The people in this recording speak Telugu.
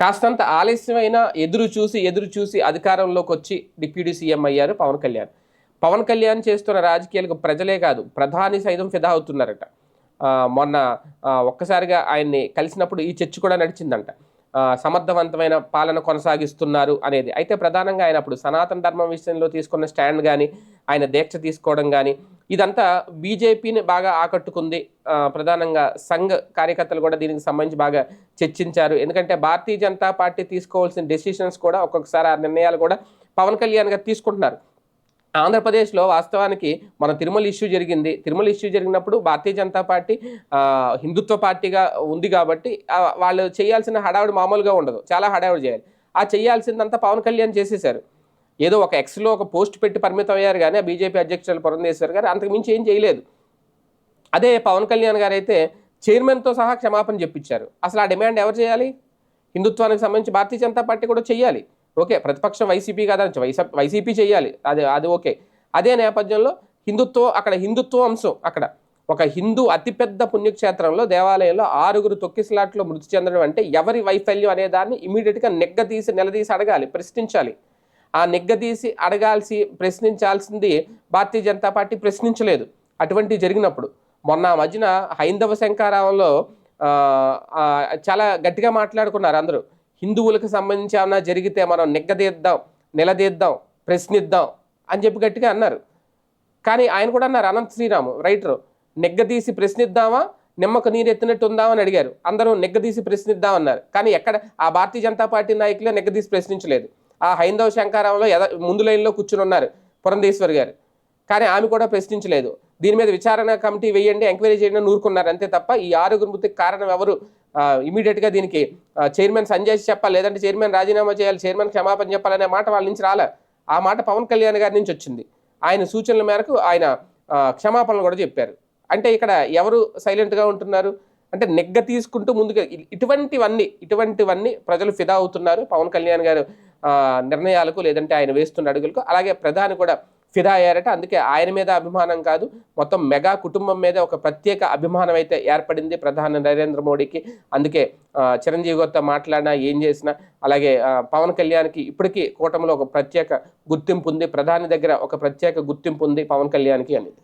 కాస్తంత ఆలస్యమైన ఎదురు చూసి ఎదురు చూసి అధికారంలోకి వచ్చి డిప్యూటీ సీఎం అయ్యారు పవన్ కళ్యాణ్. పవన్ కళ్యాణ్ చేస్తున్న రాజకీయాలకు ప్రజలే కాదు ప్రధాని సైతం ఫిదా అవుతున్నారట. మొన్న ఒక్కసారిగా ఆయన్ని కలిసినప్పుడు ఈ చర్చ కూడా నడిచిందంట. సమర్థవంతమైన పాలన కొనసాగిస్తున్నారు అనేది. అయితే ప్రధానంగా ఆయన అప్పుడు సనాతన ధర్మం విషయంలో తీసుకున్న స్టాండ్ కానీ ఆయన దీక్ష తీసుకోవడం కానీ ఇదంతా బీజేపీని బాగా ఆకట్టుకుంది. ప్రధానంగా సంఘ్ కార్యకర్తలు కూడా దీనికి సంబంధించి బాగా చర్చించారు. ఎందుకంటే భారతీయ జనతా పార్టీ తీసుకోవాల్సిన డెసిషన్స్ కూడా ఒక్కొక్కసారి ఆ నిర్ణయాలు కూడా పవన్ కళ్యాణ్ గారు తీసుకుంటున్నారు. ఆంధ్రప్రదేశ్లో వాస్తవానికి మన తిరుమల ఇష్యూ జరిగింది. తిరుమల ఇష్యూ జరిగినప్పుడు భారతీయ జనతా పార్టీ హిందుత్వ పార్టీగా ఉంది కాబట్టి వాళ్ళు చేయాల్సిన హడావుడి మామూలుగా ఉండదు. చాలా హడావుడి చేయాలి. ఆ చేయాల్సిందంతా పవన్ కళ్యాణ్ చేసేశారు. ఏదో ఒక ఎక్స్లో ఒక పోస్ట్ పెట్టి పరిమితం అయ్యారు కానీ ఆ బీజేపీ అధ్యక్షులు పురంధేశ్వర్ గారు అంతకు మించి ఏం చేయలేదు. అదే పవన్ కళ్యాణ్ గారు అయితే చైర్మన్తో సహా క్షమాపణ చెప్పించారు. అసలు ఆ డిమాండ్ ఎవరు చేయాలి? హిందుత్వానికి సంబంధించి భారతీయ జనతా పార్టీ కూడా చేయాలి. ఓకే ప్రతిపక్షం వైసీపీ కాదని వైసీ వైసీపీ చేయాలి అది అది ఓకే. అదే నేపథ్యంలో హిందుత్వం అక్కడ హిందుత్వ అంశం అక్కడ. ఒక హిందూ అతిపెద్ద పుణ్యక్షేత్రంలో దేవాలయంలో ఆరుగురు తొక్కిసలాట్లో మృతి చెందడం అంటే ఎవరి వైఫల్యం అనే దాన్ని ఇమీడియట్గా నెగ్గదీసి నిలదీసి అడగాలి ప్రశ్నించాలి. ఆ నెగ్గదీసి అడగాల్సి ప్రశ్నించాల్సింది భారతీయ జనతా పార్టీ ప్రశ్నించలేదు. అటువంటివి జరిగినప్పుడు మొన్న మధ్యన హైందవ శంకారావంలో చాలా గట్టిగా మాట్లాడుకున్నారు అందరూ. హిందువులకు సంబంధించి ఏమన్నా జరిగితే మనం నిగ్గదీద్దాం నిలదీద్దాం ప్రశ్నిద్దాం అని చెప్పి గట్టిగా అన్నారు. కానీ ఆయన కూడా అన్నారు అనంత శ్రీరాము రైటరు నెగ్గదీసి ప్రశ్నిద్దామా నిమ్మకు నీరెత్తినట్టు ఉందా అని అడిగారు. అందరూ నెగ్గదీసి ప్రశ్నిద్దామన్నారు కానీ ఎక్కడ ఆ భారతీయ జనతా పార్టీ నాయకులే నెగ్గదీసి ప్రశ్నించలేదు. ఆ హైందవ శంకారంలో ఎద ముందు లైన్లో కూర్చుని ఉన్నారు పురంధేశ్వర్ గారు. కానీ ఆమె కూడా ప్రశ్నించలేదు. దీని మీద విచారణ కమిటీ వేయండి ఎంక్వైరీ చేయండి నూరుకున్నారు అంతే తప్ప ఈ ఆరుగురు మృతికి కారణం ఎవరు? ఇమీడియట్గా దీనికి చైర్మన్ సంజయ్ చెప్పాలి లేదంటే చైర్మన్ రాజీనామా చేయాలి చైర్మన్ క్షమాపణ చెప్పాలనే మాట వాళ్ళ నుంచి రాలే. ఆ మాట పవన్ కళ్యాణ్ గారి నుంచి వచ్చింది. ఆయన సూచనల మేరకు ఆయన క్షమాపణలు కూడా చెప్పారు. అంటే ఇక్కడ ఎవరు సైలెంట్గా ఉంటున్నారు? అంటే నెగ్గ తీసుకుంటూ ముందుకు ఇటువంటివన్నీ ఇటువంటివన్నీ ప్రజలు ఫిదా అవుతున్నారు. పవన్ కళ్యాణ్ గారు నిర్ణయాలకు లేదంటే ఆయన వేస్తున్న అడుగులకు. అలాగే ప్రధాని కూడా ఫిదా అయ్యారట. అందుకే ఆయన మీద అభిమానం కాదు మొత్తం మెగా కుటుంబం మీద ఒక ప్రత్యేక అభిమానం అయితే ఏర్పడింది ప్రధాని నరేంద్ర మోడీకి. అందుకే చిరంజీవి గారితో మాట్లాడినా ఏం చేసినా అలాగే పవన్ కళ్యాణ్కి ఇప్పటికీ కూటమిలో ఒక ప్రత్యేక గుర్తింపు ఉంది. ప్రధాని దగ్గర ఒక ప్రత్యేక గుర్తింపు ఉంది పవన్ కళ్యాణ్కి అనేది.